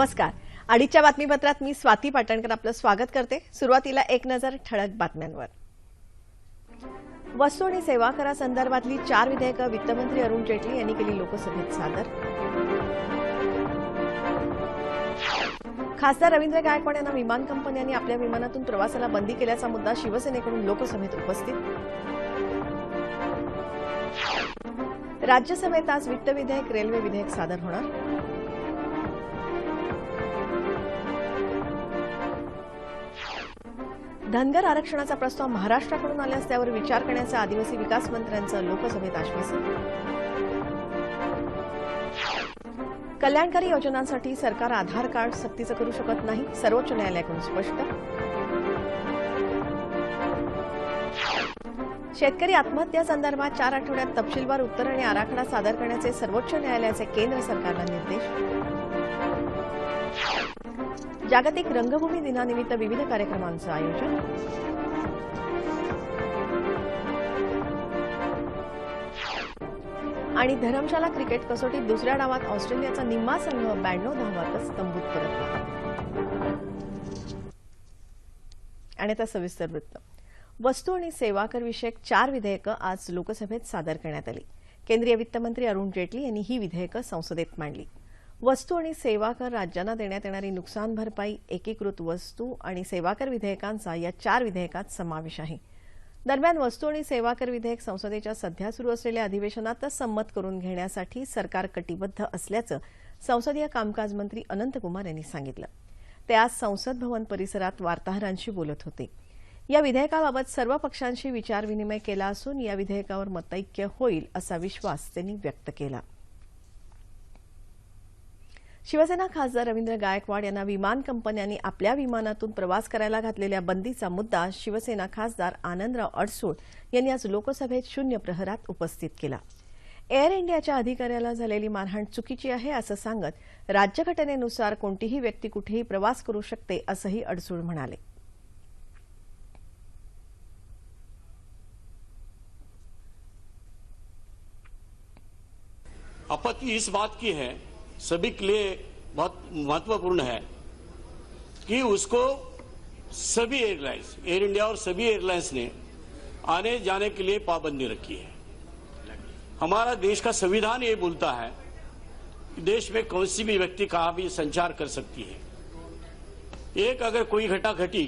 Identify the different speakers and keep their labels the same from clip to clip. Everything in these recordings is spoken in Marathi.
Speaker 1: नमस्कार. अडीचच्या बातमीपत्रात मी स्वाती पाटणकर आपलं स्वागत करते. सुरुवातीला एक नजर ठळक बातम्यांवर. वस्तू आणि सेवा करासंदर्भातली चार विधेयकं वित्तमंत्री अरुण जेटली यांनी केली लोकसभेत सादर. खासदार रवींद्र गायकवाड यांना विमान कंपन्यांनी आपल्या विमानातून प्रवासाला बंदी केल्याचा मुद्दा शिवसेनेकडून लोकसभेत उपस्थित. राज्यसभेत आज वित्त विधेयक रेल्वे विधेयक सादर होणार. धनगर आरक्षणाचा प्रस्ताव महाराष्ट्राकडून आल्यास त्यावर विचार करण्याचं आदिवासी विकास मंत्र्यांचं लोकसभेत आश्वासन. कल्याणकारी योजनांसाठी सरकार आधार कार्ड सक्तीचं करू शकत नाही सर्वोच्च न्यायालयाकडून स्पष्ट. शेतकरी आत्महत्या संदर्भात चार आठवड्यात तपशीलवार उत्तर आणि आराखडा सादर करण्याचे सर्वोच्च न्यायालयाचे केंद्र सरकारला निर्देश. जागतिक रंगभूमी दिनानिमित्त विविध कार्यक्रमांचं आयोजन. आणि धरमशाला क्रिकेट कसोटीत दुसऱ्या डावात ऑस्ट्रेलियाचा निम्मा संघ ब्याण्णव धावातच तंबूत परतला आणि आता सविस्तर वृत्त. वस्तू आणि सेवा कर विषयक चार विधेयकं आज लोकसभेत सादर करण्यात आली. केंद्रीय वित्तमंत्री अरुण जेटली यांनी ही विधेयकं संसदेत मांडली. वस्तू आणि सेवा कर राज्यांना देण्यात येणारी नुकसान भरपाई एकीकृत वस्तू आणि सेवा कर विधेयकांचा या चार विधेयकात समावेश आहे. दरम्यान वस्तू आणि सेवा कर विधेयक संसदेच्या सध्या सुरू असलेल्या अधिवेशनातच संमत करून घेण्यासाठी सरकार कटिबद्ध असल्याचं संसदीय कामकाज मंत्री अनंतकुमार यांनी सांगितलं. ते आज संसद भवन परिसरात वार्ताहरांशी बोलत होते. या विधेयकाबाबत सर्व पक्षांशी विचारविनिमय केला असून या विधेयकावर मतैक्य होईल असा विश्वास त्यांनी व्यक्त केला. शिवसेना खासदार रवींद्र गायकवाड यांना विमान कंपन्यांनी आपल्या विमानातून प्रवास करायला घातलेल्या बंदीचा मुद्दा शिवसेना खासदार आनंदराव अडसूळ यांनी आज लोकसभेत शून्य प्रहरात उपस्थित केला. एअर इंडियाच्या अधिकाऱ्याला झालेली मारहाण चुकीची आहे असं सांगत राज्यघटनेनुसार कोणतीही व्यक्ती कुठेही प्रवास करू शकते असंही अडसूळ म्हणाले.
Speaker 2: आपत्ति इस बात की है सभी के लिए बहुत महत्वपूर्ण है कि उसको सभी एयरलाइंस एयर इंडिया और सभी एयरलाइंस ने आने जाने के लिए पाबंदी रखी है। हमारा देश का संविधान ये बोलता है कि देश में कौन सी भी व्यक्ति कहा भी संचार कर सकती है। एक अगर कोई घटा घटी,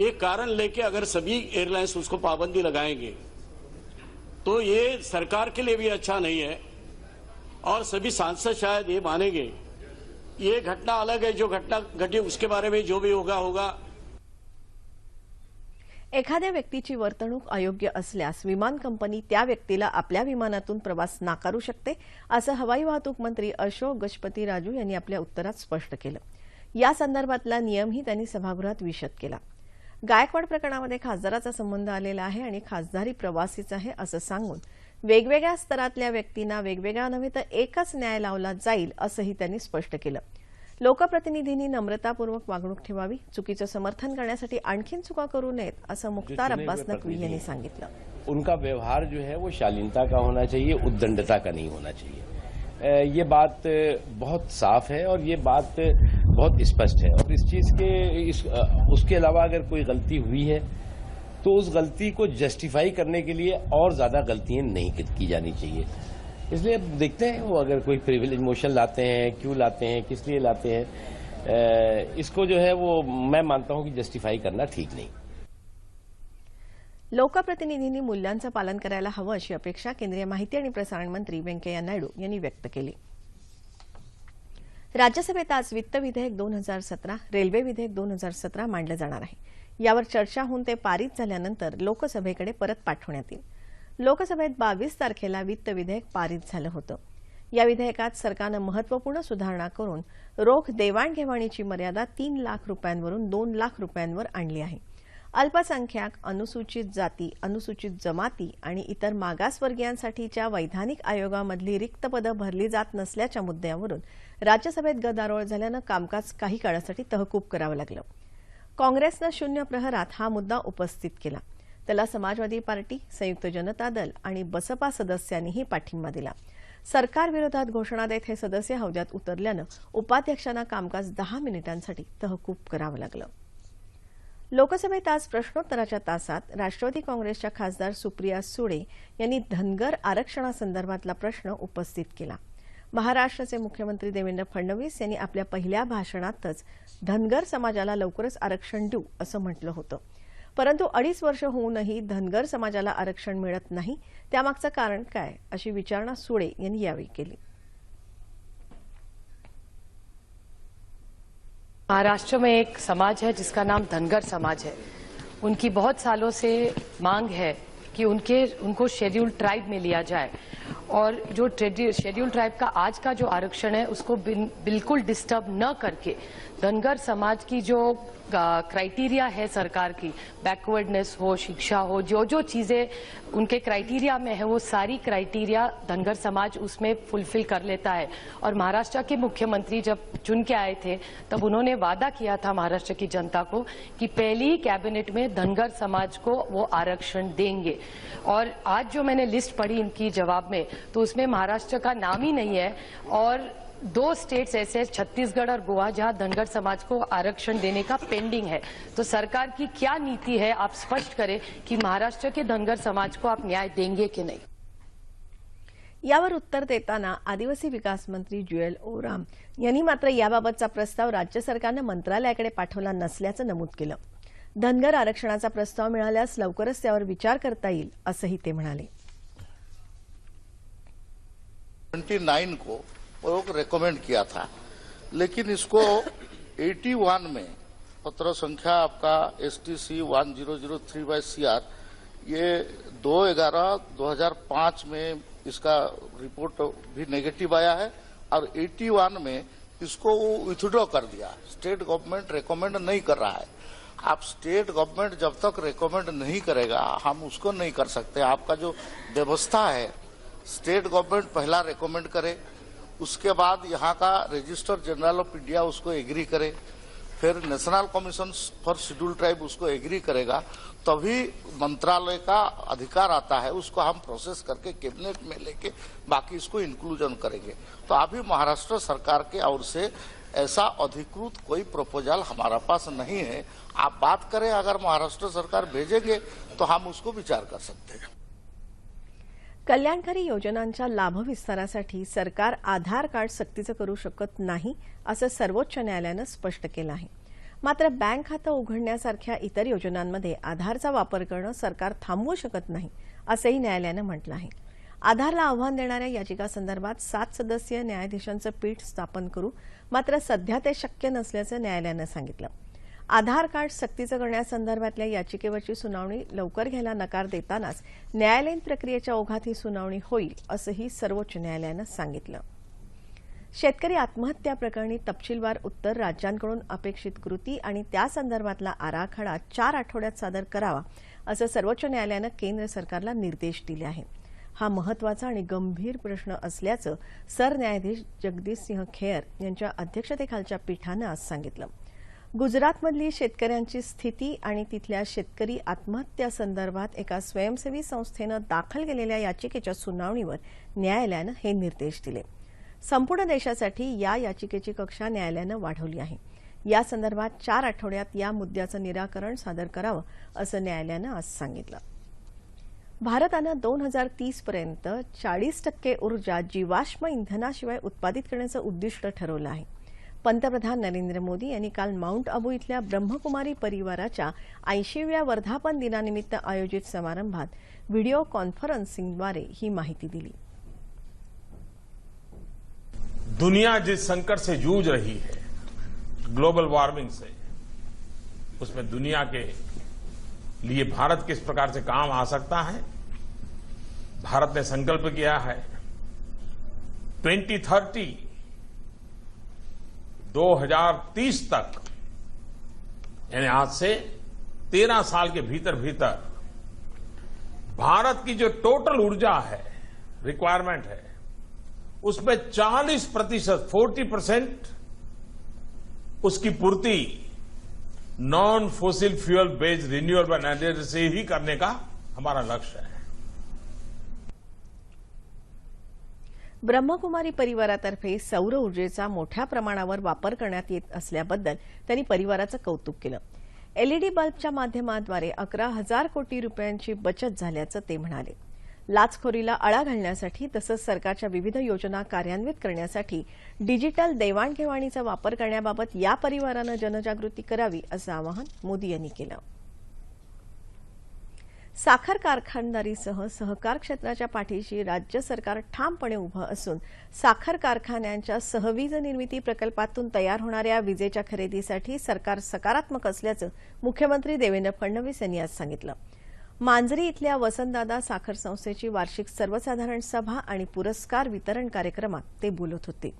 Speaker 2: एक कारण लेके अगर सभी एयरलाइंस उसको पाबंदी लगाएँगे तो ये सरकार के लिए भी अच्छा नहीं है। और सभी सांसद शायद ये मानेंगे। ये घटना अलग है जो घटना घटी उसके बारे में जो भी होगा होगा।
Speaker 1: एखाद्या व्यक्तीची वर्तणूक अयोग्य असल्यास विमान कंपनी त्या व्यक्तीला आपल्या विमानातून प्रवास नाकारू शकते असं हवाई वाहतूक मंत्री अशोक गजपती राजू यांनी आपल्या उत्तरात स्पष्ट केलं. या संदर्भातला नियमही त्यांनी सभागृहात विशद केला. गायकवाड प्रकरणामध्ये खासदाराचा संबंध आलेला आहे आणि खासदारी प्रवासीच आहे असं सांगून वेगवेगळ्या स्तरातल्या व्यक्तींना वेगवेगळा नव्हे तर एकच न्याय लावला जाईल असंही त्यांनी स्पष्ट केलं. लोकप्रतिनिधींनी नम्रतापूर्वक वागणूक ठेवावी चुकीचं समर्थन करण्यासाठी आणखीन चुका करू नयेत असं मुख्तार अब्बास नकवी यांनी सांगितलं.
Speaker 3: उनका व्यवहार जो है वो शालीनता का होना चाहिए उद्दंडता का नहीं होना चाहिए। ये बात बहुत साफ है और ये बात बहुत स्पष्ट है। और इस चीज के इस, उसके अलावा अगर कोई गलती हुई है तो उस गलती को जस्टिफाई करने के लिए और ज़्यादा गलतियाँ नहीं की- की जानी चाहिए। इसलिए देखते हैं, वो अगर कोई प्रिविलेज मोशन लाते हैं, क्यों लाते हैं, किस लिए लाते हैं इसको जो है वो मैं मानता हूँ कि जस्टिफाई करना ठीक नहीं।
Speaker 1: लोकप्रतिनिधींनी मूल्यांचं पालन करायला हवं अपेक्षा केंद्रीय माहिती आणि प्रसारण मंत्री व्यंकय्या नायडू व्यक्त केली. राज्यसभेत आज वित्त विधेयक दोन हजार सतरा रेल्वे विधेयक दोन हजार सतरा मांडलं जाणार आहे. यावर चर्चा होऊन ते पारित झाल्यानंतर लोकसभेकडे परत पाठवण्यात येईल. लोकसभेत बावीस तारखेला वित्त विधेयक पारित झालं होतं. या विधेयकात सरकारनं महत्त्वपूर्ण सुधारणा करून रोख देवाणघेवाणीची मर्यादा तीन लाख रुपयांवरून दोन लाख रुपयांवर आणली आहे. अल्पसंख्याक अनुसूचित जाती अनुसूचित जमाती आणि इतर मागासवर्गीयांसाठीच्या वैधानिक आयोगामधली रिक्त पदं भरली जात नसल्याच्या मुद्द्यावरून राज्यसभेत गदारोळ झाल्यानं कामकाज काही काळासाठी तहकूब करावं लागलं. काँग्रेसनं शून्य प्रहरात हा मुद्दा उपस्थित केला. त्याला समाजवादी पार्टी संयुक्त जनता दल आणि बसपा सदस्यांनीही पाठिंबा दिला. सरकारविरोधात घोषणा देत हे सदस्य हौद्यात उतरल्यानं उपाध्यक्षांना कामकाज दहा मिनिटांसाठी तहकूब करावं लागलं. लोकसभेत आज प्रश्नोत्तराच्या तासात राष्ट्रवादी काँग्रेसच्या खासदार सुप्रिया सुळे यांनी धनगर आरक्षणासंदर्भातला प्रश्न उपस्थित केला. महाराष्ट्राचे मुख्यमंत्री देवेंद्र फडणवीस यांनी आपल्या पहिल्या भाषणातच धनगर समाजाला लवकरच आरक्षण देऊ असं म्हटलं होतं. परंतु अडीच वर्ष होऊनही धनगर समाजाला आरक्षण मिळत नाही त्यामागचं कारण काय अशी विचारणा सुळे यांनी यावेळी केली.
Speaker 4: महाराष्ट्र में एक समाज है जिसका नाम धनगर समाज है। उनकी बहुत सालों से मांग है कि उनके, उनको शेड्यूल ट्राइब में लिया जाए। और जो शेड्यूल ट्राइब का आज का जो आरक्षण है, उसको बिल्कुल डिस्टर्ब न करके धनगर समाज की जो क्राइटेरिया है सरकार की बैकवर्डनेस हो, शिक्षा हो जो जो चीज़ें उनके क्राइटेरिया में है, वो सारी क्राइटेरिया धनगर समाज उसमें फुलफिल कर लेता है। और महाराष्ट्र के मुख्यमंत्री जब चुन के आए थे, तब उन्होंने वादा किया था महाराष्ट्र की जनता को कि पहली कैबिनेट में धनगर समाज को वो आरक्षण देंगे। और आज जो मैंने लिस्ट पढ़ी इनकी जवाब में तो उसमें महाराष्ट्र का नाम ही नहीं है। और दो स्टेट्स ऐसे छत्तीसगढ़ और गोवा जहां धनगर समाज को आरक्षण देने का पेंडिंग है। तो सरकार की क्या नीति है आप स्पष्ट करें कि महाराष्ट्र के धनगर समाज को आप न्याय देंगे कि नहीं।
Speaker 1: यावर उत्तर देताना आदिवासी विकास मंत्री ज्युएल ओराम यांनी मात्र याबाबतचा प्रस्ताव राज्य सरकारनं मंत्रालयाकडे पाठवला नसल्याचं नमूद केलं. धनगर आरक्षणाचा प्रस्ताव मिळाल्यास लवकरच त्यावर विचार करता येईल असंही ते म्हणाले.
Speaker 5: 29 को लोग रेकमेंड किया था। लेकिन इसको 81 में पत्र संख्या आपका S T C one zero zero three by C R ये दो ग्यारह दो हज़ार पाँच में इसका रिपोर्ट भी नेगेटिव आया है और 81 में इसको वो विथड्रॉ कर दिया। स्टेट गवर्नमेंट रेकमेंड नहीं कर रहा है। आप स्टेट गवर्नमेंट जब तक रेकमेंड नहीं करेगा, हम उसको नहीं कर सकते। आपका जो व्यवस्था है स्टेट गवर्नमेंट पहला रेकमेंड करे उसके बाद यहाँ का रजिस्टर जनरल ऑफ़ इंडिया उसको एग्री करे। फिर national commission for schedule tribe उसको एग्री करेगा। तभी मंत्रालय का अधिकार आता है, उसको हम प्रोसेस करके कैबिनेट में लेके बाकी इसको इंक्लूजन करेंगे। तो अभी महाराष्ट्र सरकार के ओर से ऐसा अधिकृत कोई प्रपोजल हमारा पास नहीं है। आप बात करें, अगर महाराष्ट्र सरकार भेजेंगे तो हम उसको विचार कर सकते हैं।
Speaker 1: कल्याणकारी योजनांच्या लाभविस्तारासाठी सरकार आधार कार्ड सक्तीचं करू शकत नाही असं सर्वोच्च न्यायालयानं स्पष्ट केलं आहे. मात्र बँक खातं उघडण्यासारख्या इतर योजनांमध्ये आधारचा वापर करणं सरकार थांबवू शकत नाही असंही न्यायालयानं म्हटलं आहे. आधारला आव्हान देणाऱ्या याचिकासंदर्भात सात सदस्यीय न्यायाधीशांचं पीठ स्थापन करू मात्र सध्या ते शक्य नसल्याचं न्यायालयानं सांगितलं. आधार कार्ड सक्तीचं करण्यासंदर्भातल्या याचिकेवरची सुनावणी लवकर घ्यायला नकार देतानाच न्यायालयीन प्रक्रियेच्या ओघात ही सुनावणी होईल असंही सर्वोच्च न्यायालयानं सांगितलं. शेतकरी आत्महत्या प्रकरणी तपशीलवार उत्तर राज्यांकडून अपेक्षित कृती आणि त्यासंदर्भातला आराखडा चार आठवड्यात सादर करावा असं सर्वोच्च न्यायालयानं केंद्र सरकारला निर्देश दिले आहेत हा महत्त्वाचा आणि गंभीर प्रश्न असल्याचं सरन्यायाधीश जगदीश सिंह खेअर यांच्या अध्यक्षतेखालच्या पीठानं आज सांगितलं. गुजरातमधली शेतकऱ्यांची स्थिती आणि तिथल्या शेतकरी आत्महत्यासंदर्भात एका स्वयंसेवी संस्थेनं दाखल केलेल्या याचिकेच्या सुनावणीवर न्यायालयानं हे निर्देश दिले. संपूर्ण देशासाठी या याचिकेची कक्षा न्यायालयानं वाढवली आहे. या संदर्भात चार आठवड्यात या मुद्द्याचं निराकरण सादर करावं असं न्यायालयानं आज सांगितलं. भारतानं दोन हजार तीसपर्यंत चाळीस टक्के ऊर्जा जीवाश्म इंधनाशिवाय उत्पादित करण्याचं उद्दिष्ट ठरवलं आहे. पंतप्रधान नरेंद्र मोदी यांनी काल माउंट अबू इथल्या ब्रह्मकुमारी परिवाराच्या ऐंशीव्या वर्धापन दिनानिमित्त आयोजित समारंभात व्हिडिओ कॉन्फरन्सिंगद्वारे ही माहिती दिली.
Speaker 6: दुनिया जिस संकट से जूझ रही है ग्लोबल वार्मिंग से, उसमें दुनिया के लिए भारत किस प्रकार से काम आ सकता है? भारत ने संकल्प किया है 2030 2030 तक, यानी आज से 13 साल के भीतर भीतर, भारत की जो टोटल ऊर्जा है रिक्वायरमेंट है, उसमें 40 प्रतिशत फोर्टी परसेंट उसकी पूर्ति non fossil fuel based renewable energy से ही करने का हमारा लक्ष्य है।
Speaker 1: ब्रह्मकुमारी परिवारातर्फे सौर ऊर्जेचा मोठ्या प्रमाणावर वापर करण्यात येत असल्याबद्दल त्यांनी परिवाराचं कौतुक केलं. एलईडी बल्बच्या माध्यमाद्वारे अकरा हजार कोटी रुपयांची बचत झाल्याचं ते म्हणाले. लाचखोरीला आळा घालण्यासाठी तसंच सरकारच्या विविध योजना कार्यान्वित करण्यासाठी डिजिटल देवाणघेवाणीचा वापर करण्याबाबत या परिवारानं जनजागृती करावी असं आवाहन मोदी यांनी केलं. साखर कारखानदारीसह सहकार क्षेत्राच्या पाठीशी राज्य सरकार ठामपणे उभं असून साखर कारखान्यांच्या सहवीज निर्मिती प्रकल्पातून तयार होणाऱ्या विजेच्या खरेदीसाठी सरकार सकारात्मक असल्याचं मुख्यमंत्री देवेंद्र फडणवीस यांनी आज सांगितलं. मांजरी इथल्या वसंतदादा साखर संस्थेची वार्षिक सर्वसाधारण सभा आणि पुरस्कार वितरण कार्यक्रमात ते बोलत होते.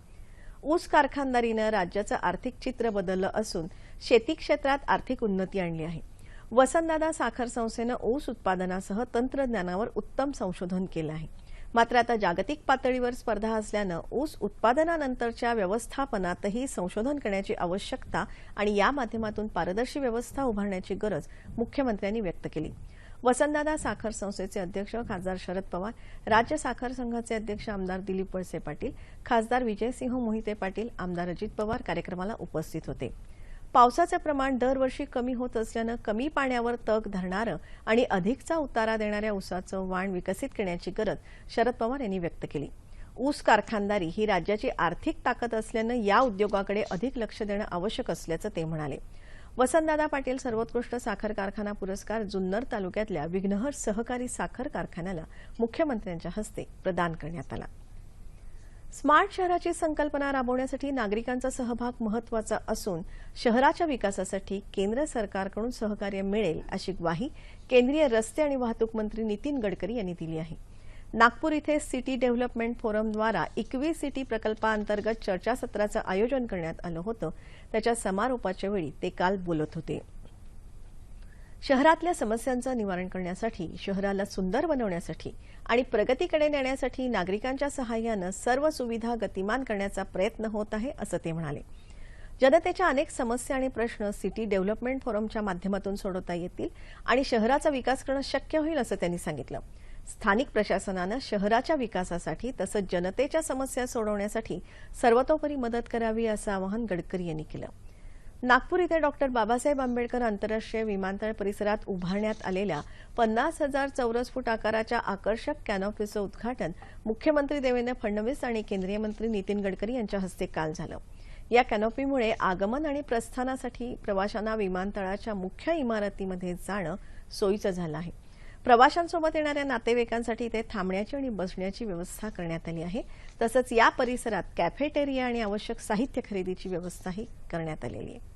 Speaker 1: ऊस कारखानदारीनं राज्याचं आर्थिक चित्र बदललं असून शेती क्षेत्रात आर्थिक उन्नती आणली आहे. वसंतदादा साखर संस्थेनं ऊस उत्पादनासह तंत्रज्ञानावर उत्तम संशोधन केलं आहे. मात्र आता जागतिक पातळीवर स्पर्धा असल्यानं ऊस उत्पादनानंतरच्या व्यवस्थापनातही संशोधन करण्याची आवश्यकता आणि या माध्यमातून पारदर्शी व्यवस्था उभारण्याची गरज मुख्यमंत्र्यांनी व्यक्त केली. वसंतदादा साखर संस्थेचे अध्यक्ष खासदार शरद पवार राज्य साखर संघाचे अध्यक्ष आमदार दिलीप वळसे पाटील खासदार विजयसिंह मोहिते पाटील आमदार अजित पवार कार्यक्रमाला उपस्थित होते. पावसाचं प्रमाण दरवर्षी कमी होत असल्यानं कमी पाण्यावर तग धरणारं आणि अधिकचा उतारा देणाऱ्या ऊसाचं वाण विकसित करण्याची गरज शरद पवार यांनी व्यक्त केली. ऊस कारखानदारी ही राज्याची आर्थिक ताकद असल्यानं या उद्योगाकडे अधिक लक्ष देणं आवश्यक असल्याचं ते म्हणाले. वसंतदादा पाटील सर्वोत्कृष्ट साखर कारखाना पुरस्कार जुन्नर तालुक्यातल्या विघ्नहर सहकारी साखर कारखान्याला मुख्यमंत्र्यांच्या हस्ते प्रदान करण्यात आला. स्मार्ट शहराची संकल्पना राबवण्यासाठी नागरिकांचा सहभाग महत्त्वाचा असून शहराच्या विकासासाठी केंद्र सरकारकडून सहकार्य मिळेल अशी ग्वाही केंद्रीय रस्ते आणि वाहतूक मंत्री नितीन गडकरी यांनी दिली आहे. नागपूर इथे सिटी डेव्हलपमेंट फोरमद्वारा इक्वी सिटी प्रकल्पाअंतर्गत चर्चासत्राचं आयोजन करण्यात आलं होतं. त्याच्या समारोपाच्या वेळी ते काल बोलत होते. शहरातल्या समस्यांचं निवारण करण्यासाठी शहराला सुंदर बनवण्यासाठी आणि प्रगतीकडे नेण्यासाठी नागरिकांच्या सहाय्यानं सर्व सुविधा गतिमान करण्याचा प्रयत्न होत आहे असं ते म्हणाले. जनतेच्या अनेक समस्या आणि प्रश्न सिटी डेव्हलपमेंट फोरमच्या माध्यमातून सोडवता येतील आणि शहराचा विकास करणं शक्य होईल असं त्यांनी सांगितलं. स्थानिक प्रशासनानं शहराच्या विकासासाठी तसंच जनतेच्या समस्या सोडवण्यासाठी सर्वतोपरी मदत करावी असं आवाहन गडकरी यांनी केलं. नागपूर इथे डॉक्टर बाबासाहेब आंबेडकर आंतरराष्ट्रीय विमानतळ परिसरात उभारण्यात आलेल्या पन्नास हजार चौरस फूट आकाराच्या आकर्षक कॅनॉपीचं उद्घाटन मुख्यमंत्री देवेंद्र फडणवीस आणि केंद्रीय मंत्री नितीन गडकरी यांच्या हस्ते काल झालं. या कॅनॉपीमुळे आगमन आणि प्रस्थानासाठी प्रवाशांना विमानतळाच्या मुख्य इमारतीमध्ये जाणं सोयीचं झालं आहे. प्रवाशांसोबत येणाऱ्या नातेवाईकांसाठी इथे थांबण्याची आणि बसण्याची व्यवस्था करण्यात आली आहे. तसंच या परिसरात कॅफेटेरिया आणि आवश्यक साहित्य खरेदीची व्यवस्थाही करण्यात आलेली आहे.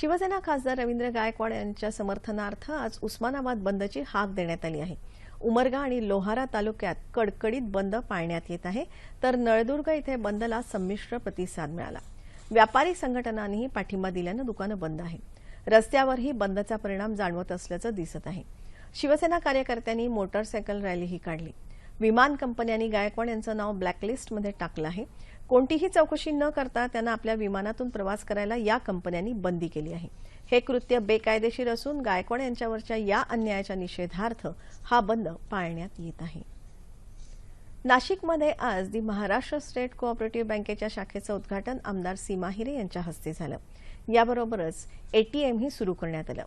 Speaker 1: शिवसेना खासदार रवींद्र गायकवाड यांच्या समर्थनार्थ आज उस्मानाबाद बंदची हाक देण्यात आली आहे. उमरगा आणि लोहारा तालुक्यात कडकडीत बंद पाळण्यात येत आहे तर नळदुर्ग इथे बंदला संमिश्र प्रतिसाद मिळाला. व्यापारी संघटनांनीही पाठिंबा दिल्यानं दुकानं बंद आहे. रस्त्यावरही बंदचा परिणाम जाणवत असल्याचं दिसत आहे. शिवसेना कार्यकर्त्यांनी मोटरसायकल रॅलीही काढली. विमान कंपन्यांनी गायकवाड यांचं नाव ब्लॅकलिस्टमध्ये टाकलं आहे. कोणतीही चौकशी न करता त्यांना आपल्या विमानातून प्रवास करायला या कंपन्यांनी बंदी केली आहे. हे कृत्य बेकायदेशीर असून गायकवाड यांच्यावरच्या या अन्यायाच्या निषेधार्थ हा बंद पाळण्यात येत आहे. नाशिकमध्ये आज दी महाराष्ट्र स्टेट कोऑपरेटिव्ह बँकेच्या शाखेचं उद्घाटन आमदार सीमा हिरे यांच्या हस्ते झालं. याबरोबरच एटीएमही सुरू करण्यात आलं.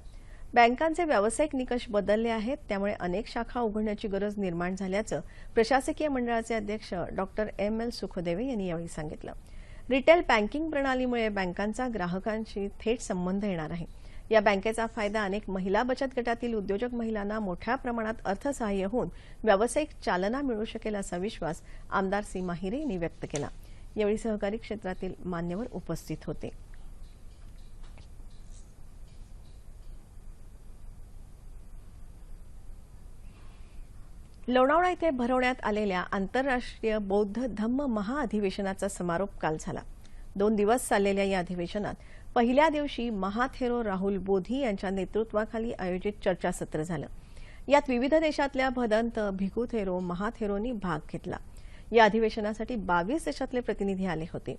Speaker 1: बँकांचे व्यावसायिक निकष बदलले आहेत त्यामुळे अनेक शाखा उघडण्याची गरज निर्माण झाल्याचं प्रशासकीय मंडळाचे अध्यक्ष डॉक्टर एम. एल. सुखदेवे यांनी यावेळी सांगितलं. रिटेल बँकिंग प्रणालीमुळे बँकांचा ग्राहकांशी थेट संबंध येणार आहे. या बँकेचा फायदा अनेक महिला बचत गटातील उद्योजक महिलांना मोठ्या प्रमाणात अर्थसहाय्य होऊन व्यावसायिक चालना मिळू शकेल असा विश्वास आमदार सीमा हिरे यांनी व्यक्त केला. यावेळी सहकारी क्षेत्रातील मान्यवर उपस्थित होते. लोणावळा येथे भरवण्यात आलेल्या आंतरराष्ट्रीय बौद्ध धम्म महाअधिवेशनाचा समारोप काल झाला. दोन दिवस चाललेल्या या अधिवेशनात पहिल्या दिवशी महाथेरो राहुल बोधी यांच्या नेतृत्वाखाली आयोजित चर्चासत्र झालं. यात विविध देशातल्या भदंत भिकू थेरो महाथेरोनी भाग घेतला. या अधिवेशनासाठी बावीस देशातले प्रतिनिधी आले होते.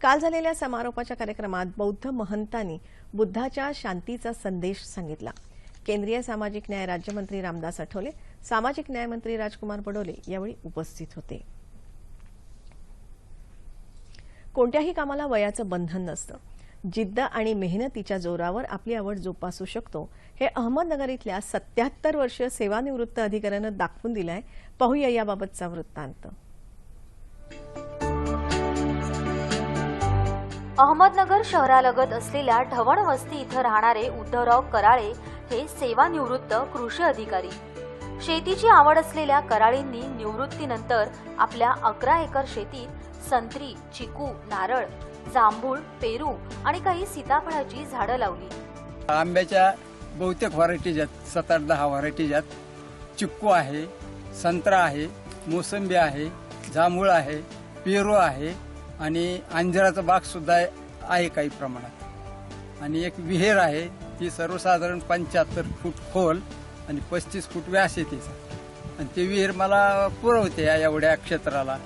Speaker 1: काल झालेल्या समारोपाच्या कार्यक्रमात बौद्ध महंतांनी बुद्धाच्या शांतीचा संदेश सांगितला. केंद्रीय सामाजिक न्याय राज्यमंत्री रामदास आठवले सामाजिक न्याय मंत्री राजकुमार बडोले यावेळी उपस्थित होते. कोणत्याही कामाला वयाचं बंधन नसतं. जिद्द आणि मेहनतीच्या जोरावर आपली आवड जोपासू शकतो. हे अहमदनगर इथल्या सत्याहत्तर वर्षीय सेवानिवृत्त अधिकाऱ्यानं दाखवून दिलंय. पाहूया याबाबतचा वृत्तांत.
Speaker 7: अहमदनगर शहरालगत असलेल्या ढवण वस्ती इथं राहणारे उद्धवराव कराळे हे सेवानिवृत्त कृषी अधिकारी. शेतीची आवड असलेल्या कराळींनी निवृत्तीनंतर आपल्या अकरा एकर शेतीत संत्री चिकू नारळ जांभूळ पेरू आणि काही सीताफळाची झाडं लावली.
Speaker 8: आंब्याच्या बहुतेक व्हरायटीज आहेत सात आठ दहा व्हरायटीज आहेत चिक्कू आहे संत्रा आहे मोसंबी आहे जांभूळ आहे पेरू आहे आणि अंजिराचा बाग सुद्धा आहे काही प्रमाणात. आणि एक विहीर आहे ती सर्वसाधारण पंच्याहत्तर फूट खोल आणि पस्तीस फूट व्यास आहे तिचा. आणि ती विहीर मला पुरवते या एवढ्या क्षेत्राला.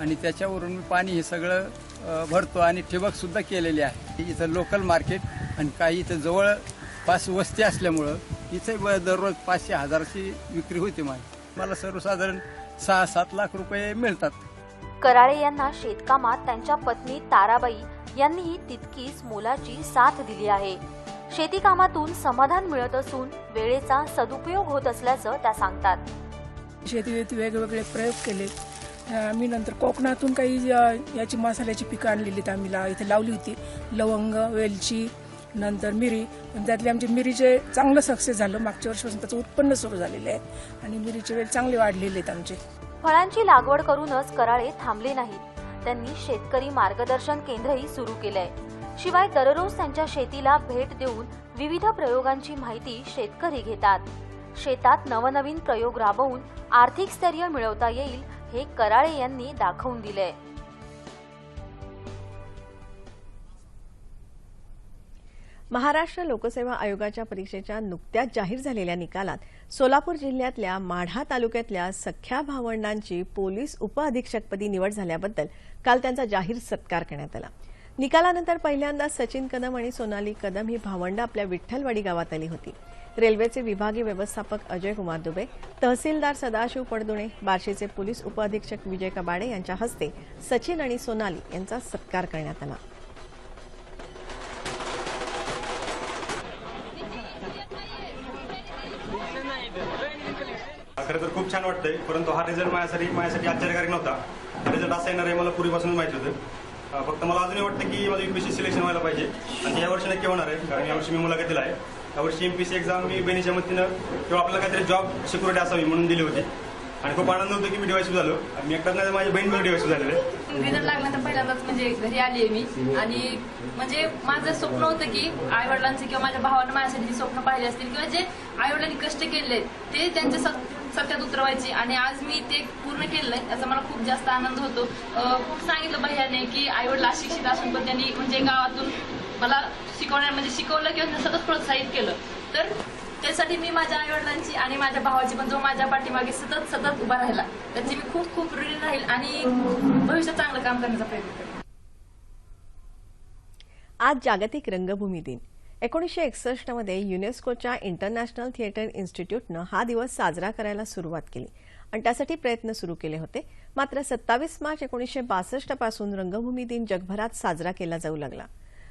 Speaker 8: आणि त्याच्यावरून मी पाणी हे सगळं भरतो आणि ठिबक सुद्धा केलेली आहे. इथं लोकल मार्केट आणि काही इथं जवळ पाच वस्ती असल्यामुळं इथे दररोज पाचशे हजाराची विक्री होते माझी. मला सर्वसाधारण सहा सात लाख रुपये मिळतात.
Speaker 7: कराळे यांना शेतकामात त्यांच्या पत्नी ताराबाई यांनीही तितकीच मोलाची साथ दिली आहे. शेती कामातून समाधान मिळत असून वेळेचा सदुपयोग होत असल्याचं त्या सांगतात.
Speaker 9: शेतीत वेगवेगळे प्रयोग केले. मी नंतर कोकणातून काही याची मसाल्याची पिकं आणलेली आम्ही ला इथे लावली होती. लवंग वेलची नंतर मिरी. पण त्यातले आमचे मिरीचे चांगलं सक्सेस झालं. मागच्या वर्षीपासून त्याचं उत्पन्न सुरू झालेलं आहे. आणि मिरीचे वेल चांगले वाढलेले आहेत आमचे.
Speaker 7: फळांची लागवड करूनच कराळे थांबले नाहीत. त्यांनी शेतकरी मार्गदर्शन केंद्रही सुरू केलंय. शिवाय दररोज त्यांच्या शेतीला भेट देऊन विविध प्रयोगांची माहिती शेतकरी घेतात. शेतात नवनवीन प्रयोग राबवून आर्थिक स्थैर्य मिळवता येईल हे कराळे यांनी दाखवून दिले.
Speaker 1: महाराष्ट्र लोकसेवा आयोगाच्या परीक्षेच्या नुकत्याच जाहीर झालेल्या निकालात सोलापूर जिल्ह्यातल्या माढा तालुक्यातल्या सख्या भावंडांची पोलीस उपअधीक्षकपदी निवड झाल्याबद्दल काल त्यांचा जाहीर सत्कार करण्यात आला. निकालानंतर पहिल्यांदा सचिन कदम आणि सोनाली कदम ही भावंड आपल्या विठ्ठलवाडी गावात आली होती. रेल्वेचे विभागीय व्यवस्थापक अजय कुमार दुबे तहसीलदार सदाशिव पडदुणे बार्शीचे पोलीस उपअधीक्षक विजय कबाडे यांच्या हस्ते सचिन आणि सोनाली यांचा सत्कार करण्यात आला.
Speaker 10: खरं तर खूप छान वाटतंय परंतु हा रिझल्ट माझ्यासाठी माझ्यासाठी आश्चर्यकारक नव्हता. हा रिझल्ट असा येणार आहे मला पूर्वीपासून माहिती होतं. फक्त मला अजूनही वाटतं की माझं युपीसी सिलेक्शन व्हायला पाहिजे. आणि या वर्षी नक्की होणार आहे कारण यावर्षी मी मुलाखतीला आहे. यावर्षी एमपीसी एक्झाम मी बहिणीच्या मतीनं किंवा आपल्याला काहीतरी जॉब सिक्युरिटी असावी म्हणून दिली होती. आणि खूप आनंद होतो की मी डिवायस झालो मी एकटाच नाही माझ्या बहीण पण डिवायस झालेले
Speaker 11: रिझल्ट लागला तर पहिल्यांदाच म्हणजे घरी आली आहे मी. आणि म्हणजे माझं स्वप्न होतं की आई वडिलांचे किंवा माझ्या भावानं माझ्यासाठी स्वप्न पाहिले असतील किंवा जे आई वडिलांनी कष्ट केले ते त्यांच्या सत्यात उतरवायची. आणि आज मी ते पूर्ण केलंय याचा मला खूप जास्त आनंद होतो. खूप सांगितलं भैयाने की आई वडील अशिक्षित असून पण त्यांनी म्हणजे गावातून मला शिकवण्या म्हणजे शिकवलं किंवा सतत प्रोत्साहित केलं. तर त्यासाठी मी माझ्या आईवडिलांची आणि माझ्या भावाची पण जो माझ्या पाठीमागे सतत सतत उभा राहिला त्याची मी खूप खूप ऋणी राहील आणि भविष्यात चांगलं काम करण्याचा प्रयत्न करेन.
Speaker 1: आज जागतिक रंगभूमी दिन. एकोणीसशे एकसष्टमध्ये युनेस्कोच्या इंटरनॅशनल थिएटर इन्स्टिट्यूटनं हा दिवस साजरा करायला सुरुवात केली. आणि त्यासाठी प्रयत्न सुरू केले होते. मात्र सत्तावीस मार्च एकोणीसशे बासष्टपासून रंगभूमी दिन जगभरात साजरा केला जाऊ लागला.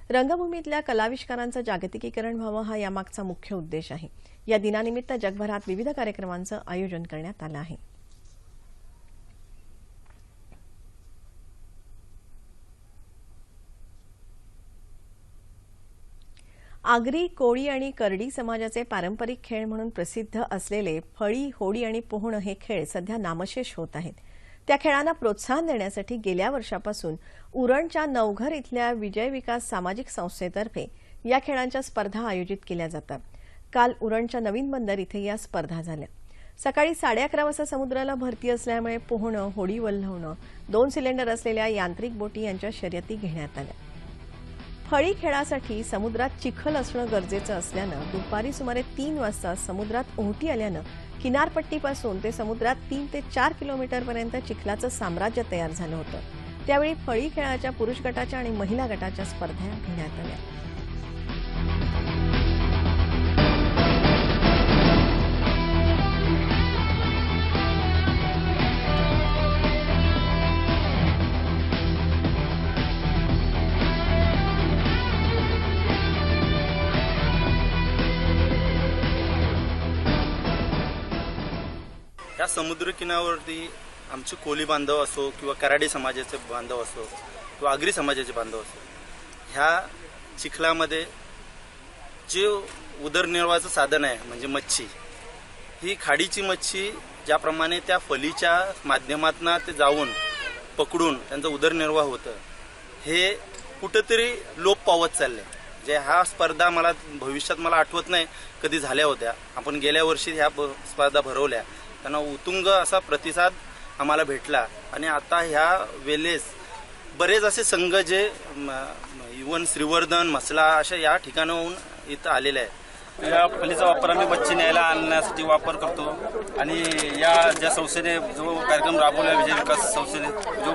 Speaker 1: रंगभूमीतल्या कलाविष्कारांचं जागतिकीकरण व्हावं हा यामागचा मुख्य उद्देश आहे. या दिनानिमित्त जगभरात विविध कार्यक्रमांचं आयोजन करण्यात आलं आहे. आगरी कोळी आणि करडी समाजाचे पारंपरिक खेळ म्हणून प्रसिद्ध असलेले फळी होडी आणि पोहणं हे खेळ सध्या नामशेष होत आहेत. त्या खेळांना प्रोत्साहन देण्यासाठी गेल्या वर्षापासून उरणच्या नवघर इथल्या विजय विकास सामाजिक संस्थेतर्फे या खेळांच्या स्पर्धा आयोजित केल्या जातात. काल उरणच्या नवीन बंदर इथे या स्पर्धा झाल्या. सकाळी साडे अकरा वाजता समुद्राला भरती असल्यामुळे पोहणं होडी वल्हवणं दोन सिलेंडर असलेल्या यांत्रिक बोटी यांच्या शर्यती घेण्यात आल्या. फळी खेळासाठी समुद्रात चिखल असणं गरजेचं असल्यानं दुपारी सुमारे तीन वाजता समुद्रात ओहटी आल्यानं किनारपट्टीपासून ते समुद्रात तीन ते चार किलोमीटरपर्यंत चिखलाचं साम्राज्य तयार झालं होतं. त्यावेळी फळी खेळाच्या पुरुष गटाच्या आणि महिला गटाच्या स्पर्धा घेण्यात आल्या.
Speaker 12: ह्या समुद्र किनाऱ्यावरती आमचे कोली बांधव असो किंवा कराडी समाजाचे बांधव असो किंवा आगरी समाजाचे बांधव असो ह्या चिखलामध्ये जे उदरनिर्वाहाचं साधन आहे म्हणजे मच्छी ही खाडीची मच्छी ज्याप्रमाणे त्या फलीच्या माध्यमातून ते जाऊन पकडून त्यांचा उदरनिर्वाह होतं हे कुठंतरी लोप पावत चालले जे ह्या स्पर्धा मला भविष्यात मला आठवत नाही कधी झाल्या होत्या. आपण गेल्या वर्षी ह्या स्पर्धा भरवल्या. त्यांना उतुंग असा प्रतिसाद आम्हाला भेटला. आणि आता ह्या वेळेस बरेच असे संघ जे इवन श्रीवर्धन मसला अशा या ठिकाणाहून इथं आलेले आहेत.
Speaker 10: या फलीचा वापर आम्ही मच्छी न्यायला आणण्यासाठी वापर करतो. आणि या ज्या संस्थेने जो कार्यक्रम राबवला विजय विकास संस्थेने जो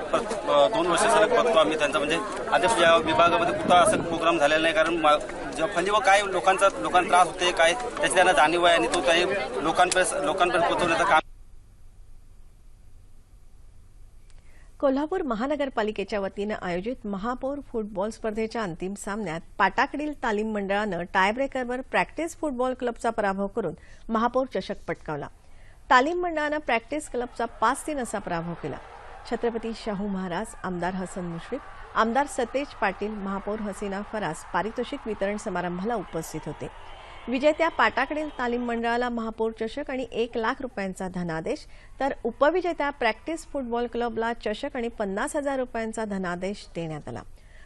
Speaker 10: दोन वर्ष सलग बघतो आम्ही त्यांचा. म्हणजे अद्याप या विभागामध्ये कुठं असं प्रोग्राम झालेला नाही कारण मा- जेव्हा म्हणजे फलीवर काय लोकांचा लोकांना त्रास होते काय त्याची त्यांना जाणीव आहे आणि तो काही लोकांपर्यंत लोकांपर्यंत पोहोचवण्याचं काम
Speaker 1: कोल्हापूर महानगरपालिकेच्या वतीनं आयोजित महापौर फुटबॉल स्पर्धेच्या अंतिम सामन्यात पाटाकडील तालीम मंडळानं टायब्रेकरवर प्रॅक्टिस फुटबॉल क्लबचा पराभव करून महापौर चषक पटकावला. तालीम मंडळानं प्रॅक्टिस क्लबचा पाच तीन असा पराभव केला. छत्रपती शाहू महाराज आमदार हसन मुश्रीफ आमदार सतेज पाटील महापौर हसीना फरास पारितोषिक वितरण समारंभाला उपस्थित होते. विजेत्या पाटाकडील तालीम मंडळाला महापौर चषक आणि एक लाख रुपयांचा धनादेश. तर उपविजेत्या प्रॅक्टिस फुटबॉल क्लबला चषक आणि पन्नास हजार रुपयांचा धनादेश देण्यात आला.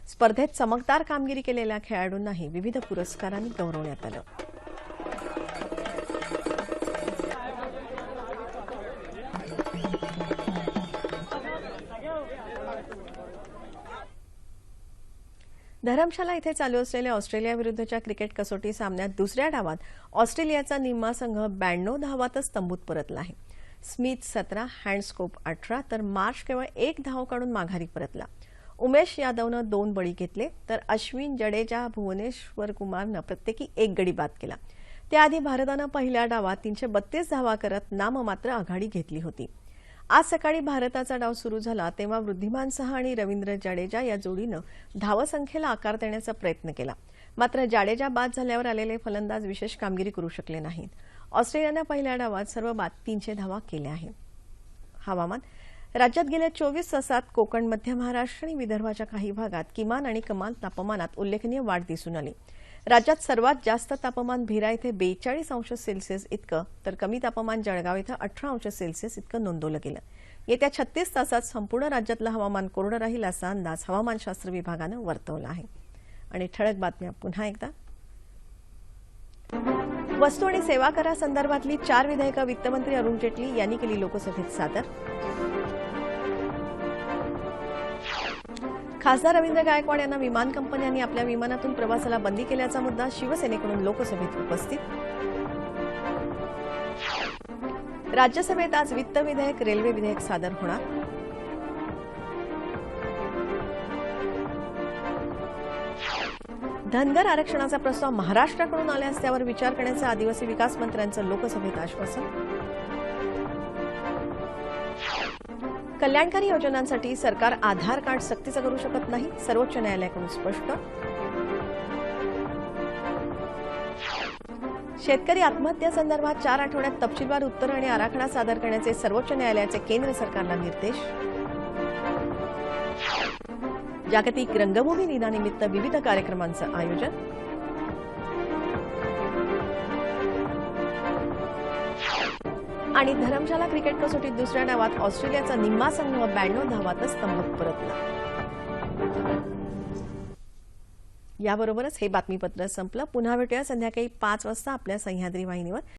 Speaker 1: स्पर्धेत चमकदार कामगिरी केलेल्या खेळाडूंनाही विविध पुरस्कारांनी गौरवण्यात आलं. धरमशाला इथे चालू असलेल्या ऑस्ट्रेलियाविरुद्धच्या क्रिकेट कसोटी सामन्यात दुसऱ्या डावात ऑस्ट्रेलियाचा निम्मा संघ ब्याण्णव धावातच तंबूत परतला आहे स्मिथ सतरा हँडस्कोप अठरा तर मार्श केवळ एक धाव काढून माघारी परतला. उमेश यादवनं दोन बळी घेतले तर अश्विन जडेजा भुवनेश्वर कुमारनं प्रत्येकी एक गडी बाद केला. त्याआधी भारतानं पहिल्या डावात तीनशे बत्तीस धावा करत नाममात्र आघाडी घेतली होती. आज सकाळी भारताचा डाव सुरू झाला तेव्हा वृद्धिमान सहा आणि रवींद्र जाडेजा या जोडीनं धावसंख्येला आकार देण्याचा प्रयत्न केला. मात्र जाडेजा बाद झाल्यावर आलेले फलंदाज विशेष कामगिरी करू शकले नाहीत. ऑस्ट्रेलियानं पहिल्या डावात सर्व बाद तीनशे धावा केल्या आहेत. हवामान राज्यात गेल्या चोवीस तासात कोकण मध्य महाराष्ट्र आणि विदर्भाच्या काही भागात किमान आणि कमाल तापमानात उल्लेखनीय वाढ दिसून आली. राज्यात सर्वात जास्त तापमान भिरा इथे बेचाळीस अंश सेल्सिअस इतकं तर कमी तापमान जळगाव इथं अठरा अंश सेल्सिअस इतकं नोंदवलं गेलं. येत्या छत्तीस तासात संपूर्ण राज्यातलं हवामान कोरडं राहील असा अंदाज हवामानशास्त्र विभागानं वर्तवला आहे. आणि ठळक बातम्या पुन्हा एकदा. वस्तू आणि सेवा करासंदर्भातली चार विधेयकं वित्तमंत्री अरुण जेटली यांनी केली लोकसभेत सादर. खासदार रवींद्र गायकवाड यांना विमान कंपन्यांनी आपल्या विमानातून प्रवासाला बंदी केल्याचा मुद्दा शिवसेनेकडून लोकसभेत उपस्थित. राज्यसभेत आज वित्त विधेयक रेल्वे विधेयक सादर होणार. धनगर आरक्षणाचा प्रस्ताव महाराष्ट्राकडून आल्यास त्यावर विचार करण्याचं आदिवासी विकास मंत्र्यांचं लोकसभेत आश्वासन. कल्याणकारी योजनांसाठी सरकार आधार कार्ड सक्तीचं करू शकत नाही सर्वोच्च न्यायालयाकडून स्पष्ट. शेतकरी आत्महत्येसंदर्भात चार आठवड्यात तपशीलवार उत्तर आणि आराखडा सादर करण्याचे सर्वोच्च न्यायालयाचे केंद्र सरकारला निर्देश. जागतिक रंगभूमी दिनानिमित्त विविध कार्यक्रमांचं आयोजन. आणि धरमशाला क्रिकेट कसोटीत दुसऱ्या डावात ऑस्ट्रेलियाचा निम्मा संघ ब्याण्णव धावातच तंबूत परतला. याबरोबरच हे बातमीपत्र संपलं. पुन्हा भेटूया संध्याकाळी पाच वाजता आपल्या सह्याद्री वाहिनीवर.